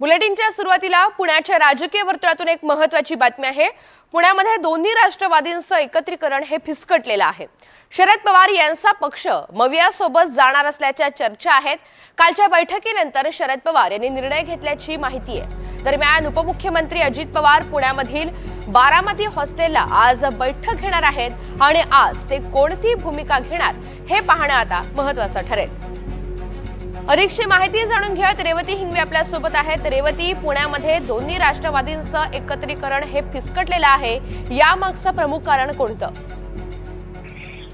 बुलेटिनच्या सुरुवातीला पुण्याच्या राजकीय वर्तुळातून एक महत्वाची बातमी आहे. पुण्यामध्ये दोन्ही राष्ट्रवादींचं एकत्रीकरण हे फिसकटलेलं आहे. शरद पवार यांचा पक्ष मवियासोबत जाणार असल्याच्या चर्चा आहेत. कालच्या बैठकीनंतर शरद पवार यांनी निर्णय घेतल्याची माहिती आहे. दरम्यान उपमुख्यमंत्री अजित पवार पुण्यामधील बारामती हॉस्टेलला आज बैठक घेणार आहेत आणि आज ते कोणती भूमिका घेणार हे पाहणं आता महत्वाचं ठरेल. अधिकची माहिती जाणून घेऊयात रेवती हिंगवे आपल्यासोबत आहेत रेवती पुण्यामध्ये दोन्ही राष्ट्रवादींचं एकत्रीकरण हे फिसकटलेलं आहे. यामागचं प्रमुख कारण कोणतं?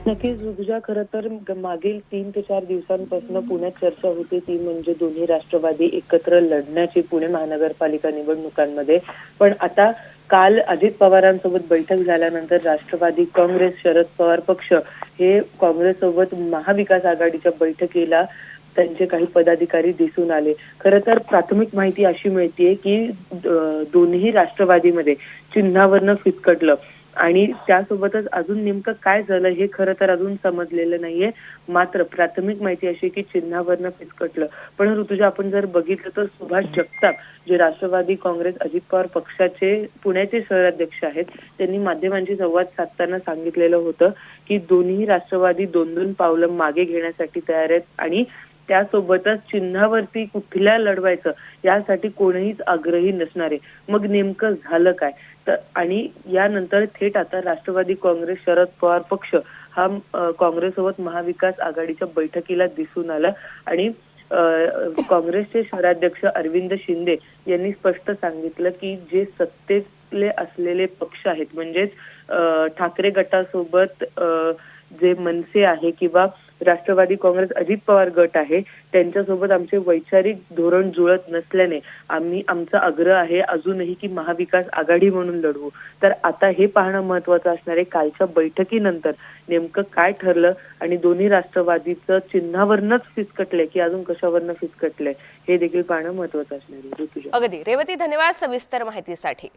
नक्कीच तुझ्या खरं तर मागील तीन ते चार दिवसांपासून पुण्यात चर्चा होती ती म्हणजे दोन्ही राष्ट्रवादी एकत्र लढण्याची पुणे महानगरपालिका निवडणुकांमध्ये. पण आता काल अजित पवारांसोबत बैठक झाल्यानंतर राष्ट्रवादी काँग्रेस शरद पवार पक्ष हे काँग्रेससोबत महाविकास आघाडीच्या बैठकीला त्यांचे काही पदाधिकारी दिसून आले. खरं तर प्राथमिक माहिती अशी मिळतीये की दोन्ही राष्ट्रवादीमध्ये चिन्हावरनं फितकटलं. आणि त्यासोबतच अजून नेमकं काय झालं हे खरं तर अजून समजलेलं नाहीये. मात्र प्राथमिक माहिती अशी की चिन्हावरनं फिसकटलं पण ऋतुजा आपण जर बघितलं तर सुभाष जगताप जे राष्ट्रवादी काँग्रेस अजित पवार पक्षाचे पुण्याचे शहराध्यक्ष आहेत त्यांनी माध्यमांशी संवाद साधताना सांगितलेलं होतं की दोन्ही राष्ट्रवादी दोन दोन पावलं मागे घेण्यासाठी तयार आहेत आणि त्यासोबतच चिन्हावरती कुठल्या लढवायचं यासाठी कोणीच आग्रही नसणारे मग नेमकं झालं काय? तर आणि यानंतर थेट आता राष्ट्रवादी काँग्रेस शरद पवार पक्ष हा काँग्रेस काँग्रेससोबत महाविकास आघाडीच्या बैठकीला दिसून आला. आणि काँग्रेसचे शहराध्यक्ष अरविंद शिंदे यांनी स्पष्ट सांगितलं की जे सत्तेतले असलेले पक्ष आहेत. म्हणजेच ठाकरे गटासोबत जे मनसे आहे किंवा राष्ट्रवादी काँग्रेस अजित पवार गट आहे त्यांच्यासोबत आमचे वैचारिक धोरण जुळत नसल्याने आम्ही आमचा आग्रह आहे अजूनही की महाविकास आघाडी म्हणून लढवू. तर आता हे पाहणं महत्वाचं असणार आहे. कालच्या बैठकीनंतर नेमकं काय ठरलं आणि दोन्ही राष्ट्रवादीचं चिन्हावरनच फिसकटलंय की अजून कशावरनं फिसकटलंय हे देखील पाहणं महत्वाचं असणार आहे. अगदी. रेवती धन्यवाद सविस्तर माहितीसाठी.